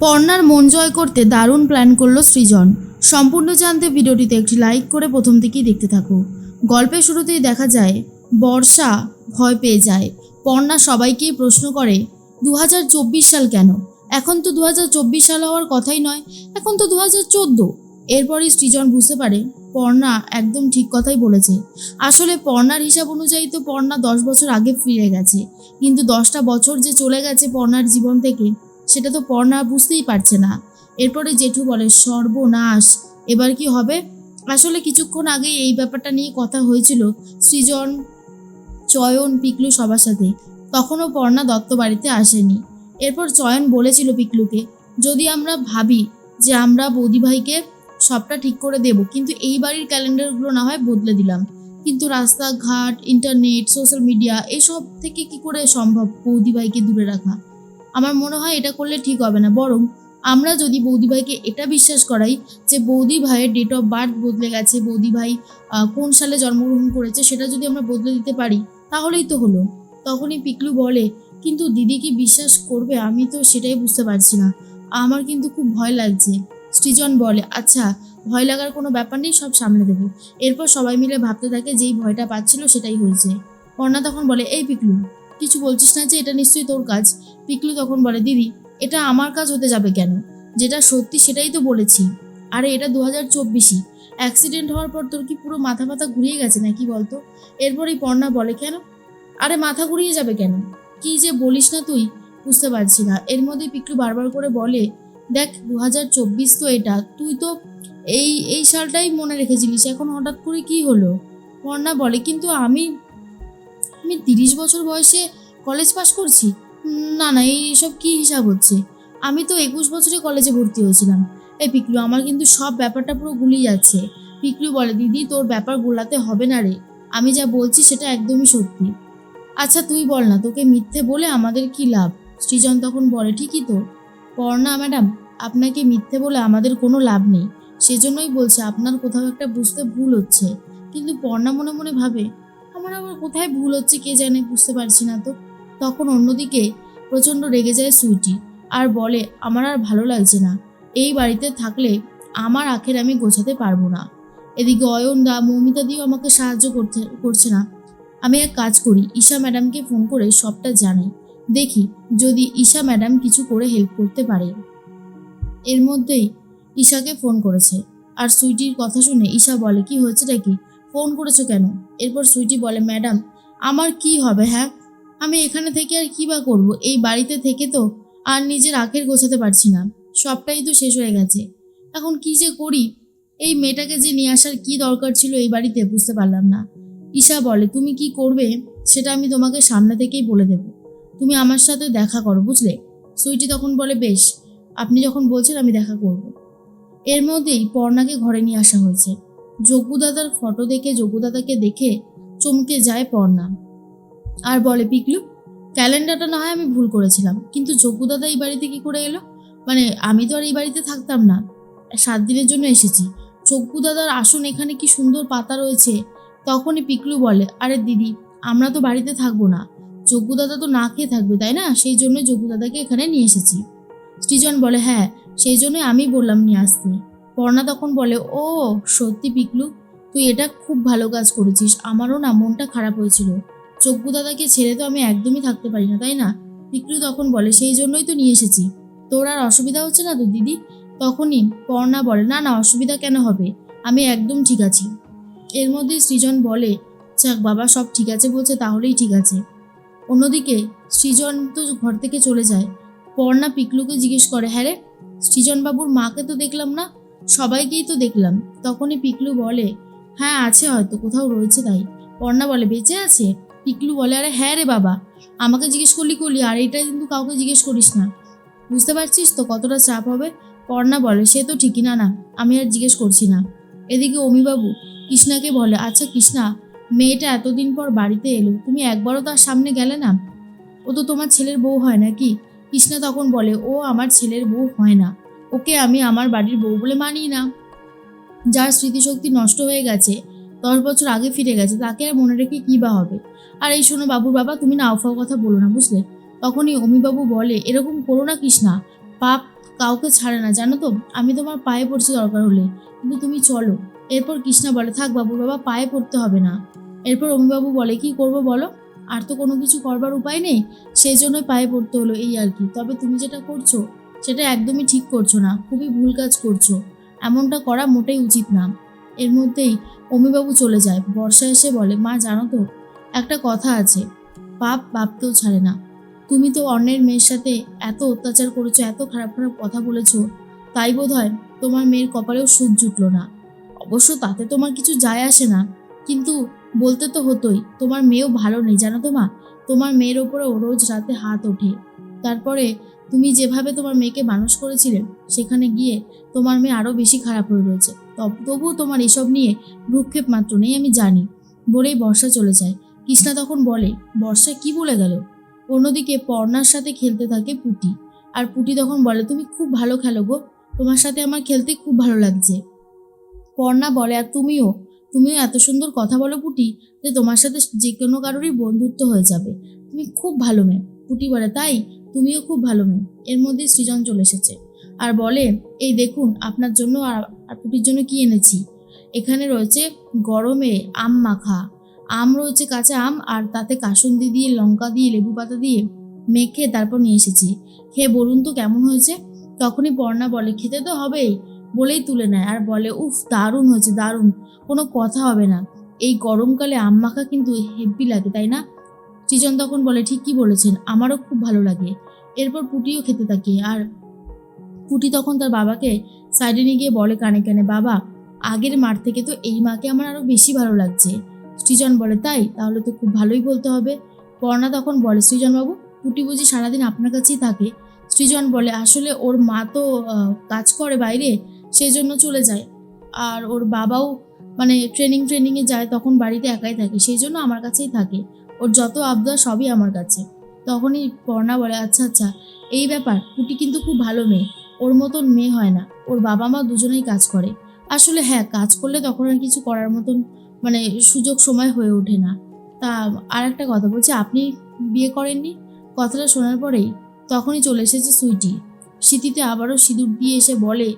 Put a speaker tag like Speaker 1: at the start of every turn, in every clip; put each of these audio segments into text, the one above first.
Speaker 1: পর্ণার মন জয় করতে দারুণ প্ল্যান করল সৃজন। সম্পূর্ণ জানতে ভিডিওটিতে একটি লাইক করে প্রথম থেকেই দেখতে থাকো। গল্পের শুরুতেই দেখা যায়, বর্ষা ভয় পেয়ে যায়। পর্ণা সবাইকেই প্রশ্ন করে দু হাজার চব্বিশ সাল কেন? এখন তো দু হাজার চব্বিশ সাল হওয়ার কথাই নয়, এখন তো দু হাজার চোদ্দ। এরপরই সৃজন বুঝতে পারে, পর্ণা একদম ঠিক কথাই বলেছে। আসলে পর্ণার হিসাব অনুযায়ী তো পর্ণা দশ বছর আগে ফিরে গেছে। কিন্তু দশটা বছর যে চলে গেছে পর্ণার জীবন থেকে সেটা তো পর্ণা বুঝতেই পারছে না। এরপরে জেঠু বলে, সর্বনাশ। এবার কি হবে? আসলে কিছুক্ষণ আগে এই ব্যাপারটা নিয়ে কথা হয়েছিল সৃজন, চয়ন, পিকলু সবার সাথে। তখনও পর্ণা দত্ত বাড়িতে আসেনি। এরপর চয়ন বলেছিল পিকলুকে, যদি আমরা ভাবি যে আমরা বৌদিভাইকে সবটা ঠিক করে দেব, কিন্তু এই বাড়ির ক্যালেন্ডারগুলো না হয় বদলে দিলাম। কিন্তু রাস্তাঘাট, ইন্টারনেট, সোশ্যাল মিডিয়া, এসব থেকে কি করে সম্ভব বৌদিভাইকে দূরে রাখা? আমার মনে হয় এটা করলে ঠিক হবে না। বরং আমরা যদি বৌদিভাইকে এটা বিশ্বাস করাই যে বৌদি ভাইয়ের ডেট অফ বার্থ বদলে গেছে, বৌদি ভাই কোন সালে জন্মগ্রহণ করেছে সেটা যদি আমরা বদলে দিতে পারি, তাহলেই তো হলো। তখনই পিকলু বলে, কিন্তু দিদি কি বিশ্বাস করবে? আমি তো সেটাই বুঝতে পারছি না। আমার কিন্তু খুব ভয় লাগছে। সৃজন বলে আচ্ছা ভয় লাগার কোনো ব্যাপার নেই, সব সামলে দেবো। এরপর সবাই মিলে ভাবতে থাকে যেই ভয়টা পাচ্ছিল সেটাই হয়েছে। কর্ণা তখন বলে, এই পিকলু কিছু বলছিস না যে এটা নিশ্চয়ই তোর কাজ? পিকলু তখন বলে, দিদি, এটা আমার কাজ হতে যাবে কেন? যেটা সত্যি সেটাই তো বলেছি। আরে, এটা দু হাজার চব্বিশই। অ্যাক্সিডেন্ট হওয়ার পর তোর কি পুরো মাথা মাথা ঘুরিয়ে গেছে নাকি বলতো? এরপরই পর্ণা বলে, কেন? আরে, মাথা ঘুরিয়ে যাবে কেন? কি যে বলিস না তুই? বুঝতে পারছি না। এর মধ্যে পিকলু বারবার করে বলে, দেখ দু হাজার চব্বিশ তো এটা। তুই তো এই এই সালটাই মনে রেখেছিলিস। এখন হঠাৎ করে কি হলো? পর্ণা বলে, কিন্তু আমি আমি তিরিশ বছর বয়সে কলেজ পাশ করছি। না না, এই সব কি হিসাব হচ্ছে? আমি তো একুশ বছরে কলেজে ভর্তি হয়েছিলাম। এই পিকলু, আমার কিন্তু সব ব্যাপারটা পুরো গুলিয়ে যাচ্ছে। পিকলু বলে, দিদি, তোর ব্যাপার গোলাতে হবে না রে। আমি যা বলছি সেটা একদমই সত্যি। আচ্ছা তুই বল না, তোকে মিথ্যে বলে আমাদের কি লাভ? সৃজন তখন বলে, ঠিকই তো। পর্ণা ম্যাডাম, আপনাকে মিথ্যে বলে আমাদের কোনো লাভ নেই। সেজন্যই বলছে, আপনার কোথাও একটা বুঝতে ভুল হচ্ছে। কিন্তু পর্ণা মনে মনে ভাবে আমার কোথায় ভুল হচ্ছে কে জানে বুঝতে পারছি না তো। তখন অন্যদিকে প্রচণ্ড রেগে যায় সুইটি আর বলে, আমার আর ভালো লাগছে না। এই বাড়িতে থাকলে আমার আখের আমি গোছাতে পারব না। এদিকে অয়ন দা মৌমিতা দিয়েও আমাকে সাহায্য করতে, করছে না। আমি এক কাজ করি, ঈশা ম্যাডামকে ফোন করে সবটা জানাই। দেখি যদি ঈশা ম্যাডাম কিছু করে হেল্প করতে পারে। এর মধ্যেই ঈশাকে ফোন করেছে। আর সুইটির কথা শুনে ঈশা বলে, কি হয়েছেটা কি? ফোন করেছ কেন? এরপর সুইটি বলে, ম্যাডাম, আমার কি হবে হ্যাঁ? আমি এখানে থেকে আর কী বা করব? এই বাড়িতে থেকে তো আর নিজের আখের গোছাতে পারছি না। সবটাই তো শেষ হয়ে গেছে। এখন কি যে করি? এই মেয়েটাকে যে নিয়ে আসার কি দরকার ছিল এই বাড়িতে বুঝতে পারলাম না। ঈশা বলে, তুমি কি করবে সেটা আমি তোমাকে সামনে থেকেই বলে দেব। তুমি আমার সাথে দেখা করো, বুঝলে? সুইটি তখন বলে, বেশ, আপনি যখন বলছেন আমি দেখা করব। এর মধ্যেই পর্ণাকে ঘরে নিয়ে আসা হয়েছে। যোগ্যদাদার ফটো দেখে যোগ্যদাদাকে দেখে চমকে যায় পর্ণা। আর বলে, পিকলু, ক্যালেন্ডারটা না হয় আমি ভুল করেছিলাম। কিন্তু যোগ্যদাদা এই বাড়িতে কি করে এলো? মানে আমি তো আর এই বাড়িতে থাকতাম না। সাত দিনের জন্য এসেছি। চক্ষুদাদার আসন এখানে কি সুন্দর পাতা রয়েছে? তখনই পিকলু বলে, আরে দিদি, আমরা তো বাড়িতে থাকব না। যজ্ঞদাদা তো না খেয়ে থাকবে, তাই না? সেই জন্য যজ্ঞদাদাকে এখানে নিয়ে এসেছি। সৃজন বলে হ্যাঁ সেই জন্যই আমি বললাম নিয়ে আসতে। পর্ণা তখন বলে, ও, সত্যি পিকলু, তুই এটা খুব ভালো কাজ করেছিস। আমারও না মনটা খারাপ হয়েছিল। দাদাকে ছেড়ে তো আমি একদমই থাকতে পারি না, তাই না? পিকলু তখন বলে, সেই জন্যই তো নিয়ে এসেছি। তোর আর অসুবিধা হচ্ছে না তো, দিদি? তখনই পর্ণা বলে, না না, অসুবিধা কেন হবে? আমি একদম ঠিক আছি। এর মধ্যে সৃজন বলে, যাক, বাবা, সব ঠিক আছে বলছে, তাহলেই ঠিক আছে। অন্যদিকে সৃজন তো ঘর থেকে চলে যায়। পর্ণা পিকলুকে জিজ্ঞেস করে হ্যাঁ রে, সৃজনবাবুর মাকে তো দেখলাম না? সবাইকেই তো দেখলাম। তখনই পিকলু বলে হ্যাঁ আছে হয়তো, কোথাও রয়েছে তাই। পর্ণা বলে, বেঁচে আছে? পিকলু বলে, আরে হ্যাঁ রে বাবা, আমাকে জিজ্ঞেস করলি করলি আর এটা কিন্তু কাউকে জিজ্ঞেস করিস না। বুঝতে পারছিস তো কতটা চাপ হবে? পর্ণা বলে, সে তো ঠিকই না না, আমি আর জিজ্ঞেস করছি না। এদিকে অমিবাবু কৃষ্ণাকে বলে আচ্ছা কৃষ্ণা, মেয়েটা এতদিন পর বাড়িতে এলো, তুমি একবারও তার সামনে গেলে না? ও তো তোমার ছেলের বউ হয় নাকি? কৃষ্ণা তখন বলে, ও আমার ছেলের বউ হয় না। ওকে আমি আমার বাড়ির বউ বলে মানি না। যার স্মৃতিশক্তি নষ্ট হয়ে গেছে, দশ বছর আগে ফিরে গেছে, তাকে আর মনে রেখে কী বা হবে? আর এই শোনো বাবুর বাবা, তুমি না আউফাও কথা বলো না, বুঝলে? তখনই অমিবাবু বলে, এরকম করো না কৃষ্ণা, পাপ কাউকে ছাড়ে না, জানো তো? আমি তোমার পায়ে পড়ছি দরকার হলে, কিন্তু তুমি চলো। এরপর কৃষ্ণা বলে, থাক বাবুর বাবা, পায়ে পড়তে হবে না। এরপর অমিবাবু বলে, কি করব বলো? আর তো কোনো কিছু করবার উপায় নেই? সেই জন্যই পায়ে পড়তে হলো এই আর কি। তবে তুমি যেটা করছ সেটা একদমই ঠিক করছ না, খুবই ভুল কাজ করছ। এমনটা করা মোটেই উচিত না। এর মধ্যেই অমিবাবু চলে যায়। বর্ষা এসে বলে, মা, জানো তো, একটা কথা আছে। পাপ বাপকেও ছাড়ে না। তুমি তো অন্যের মেয়ের সাথে এত অত্যাচার করেছ, এত খারাপ খারাপ কথা বলেছ, তাই বোধ হয় তোমার মেয়ের কপালেও সুখ জুটলো না। অবশ্য তাতে তোমার কিছু যায় আসে না, কিন্তু বলতে তো হতোই, তোমার মেয়েও ভালো নেই, জানো তো মা? তোমার মেয়ের ওপরেও রোজ রাতে হাত ওঠে। তারপরে তুমি যেভাবে তোমার মেয়েকে মানুষ করেছিলে, সেখানে গিয়ে তোমার মেয়ে আরও বেশি খারাপ হয়ে রয়েছে। তব- তবুও তোমার এসব নিয়ে ভ্রুক্ষেপ মাত্র নেই, আমি জানি। বলেই বর্ষা চলে যায়। কৃষ্ণা তখন বলে, বর্ষা, কি বলে গেল? অন্যদিকে পর্ণার সাথে খেলতে থাকে পুটি। আর পুটি তখন বলে, তুমি খুব ভালো খেলো গো। তোমার সাথে আমার খেলতে খুব ভালো লাগছে। পর্ণা বলে, আর তুমিও? তুমিও এত সুন্দর কথা বলো পুটি, যে তোমার সাথে যে কোনো কারোরই বন্ধুত্ব হয়ে যাবে। তুমি খুব ভালো মেয়ে। পুটি বলে, তাই? তুমিও খুব ভালো মেয়ে। এর মধ্যে সৃজন চলে এসেছে। আর বলে, এই দেখুন, আপনার জন্য আর পুটির জন্য কি এনেছি? এখানে রয়েছে গরমে আম মাখা। আম রয়েছে কাঁচা আম, আর তাতে কাসুন্দি দিয়ে, লঙ্কা দিয়ে লেবু পাতা দিয়ে মেখে তারপর নিয়ে এসেছি। খেয়ে বলুন তো কেমন হয়েছে? তখনই পর্ণা বলে, খেতে তো হবেই। বলেই তুলে নেয়। আর বলে, উফ, দারুণ হয়েছে, দারুণ। কোনো কথা হবে না। এই গরমকালে আম মাখা কিন্তু হেব্বি লাগে, তাই না? সৃজন তখন বলে ঠিকই বলেছেন? আমারও খুব ভালো লাগে। এরপর পুটিও খেতে থাকে আর পুটি তখন তার বাবাকে সাইডে নিয়ে গিয়ে বলে কানে কানে, বাবা, আগের মার থেকে তো এই মাকে আমার আরও বেশি ভালো লাগছে। সৃজন বলে, তাই? তাহলে তো খুব ভালোই বলতে হবে। পর্ণা তখন বলে সৃজনবাবু পুটি বুঝি সারাদিন আপনার কাছেই থাকে? সৃজন বলে, আসলে ওর মা তো কাজ করে বাইরে সেই জন্য চলে যায়। আর ওর বাবাও মানে ট্রেনিং ট্রেনিংয়ে যায়, তখন বাড়িতে একাই থাকে সেই জন্য আমার কাছেই থাকে। ওর যত আবদার সবই আমার কাছে। তখনই পর্ণা বলে আচ্ছা আচ্ছা এই ব্যাপার পুটি কিন্তু খুব ভালো মেয়ে। ওর মতন মেয়ে হয় না। ওর বাবা মা দুজনেই কাজ করে। আসলে হ্যাঁ কাজ করলে তখন আর কিছু করার মতন মানে সুযোগ সময় হয়ে ওঠে না। তা আর একটা কথা বলছি, আপনি বিয়ে করেননি? কথাটা শোনার পরেই তখনই চলে এসেছে সুইটি। স্মৃতিতে আবারও সিঁদুর দিয়ে এসে বলে,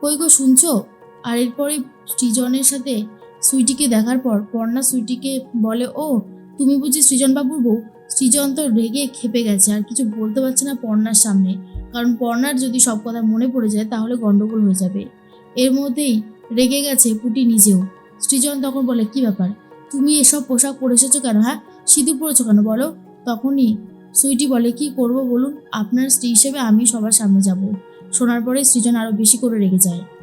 Speaker 1: কই গো, শুনছো? আর এরপরে সৃজনের সাথে সুইটিকে দেখার পর পর্ণা সুইটিকে বলে, ও তুমি বুঝি সৃজনবাবুর বউ? সৃজন তো রেগে খেপে গেছে, আর কিছু বলতে পারছে না পর্ণার সামনে। কারণ পর্ণার যদি সব কথা মনে পড়ে যায়, তাহলে গন্ডগোল হয়ে যাবে। এর মধ্যেই রেগে গেছে পুটি নিজেও। সৃজন তখন বলে, কি ব্যাপার? তুমি এসব পোশাক পরে এসেছ কেন হ্যাঁ? সিঁদুর পরেছো কেন, বলো? তখনই সুইটি বলে, কি করব বলুন? আপনার স্ত্রী হিসেবে আমি সবার সামনে যাব। শোনার পরে সৃজন আরও বেশি করে রেগে যায়।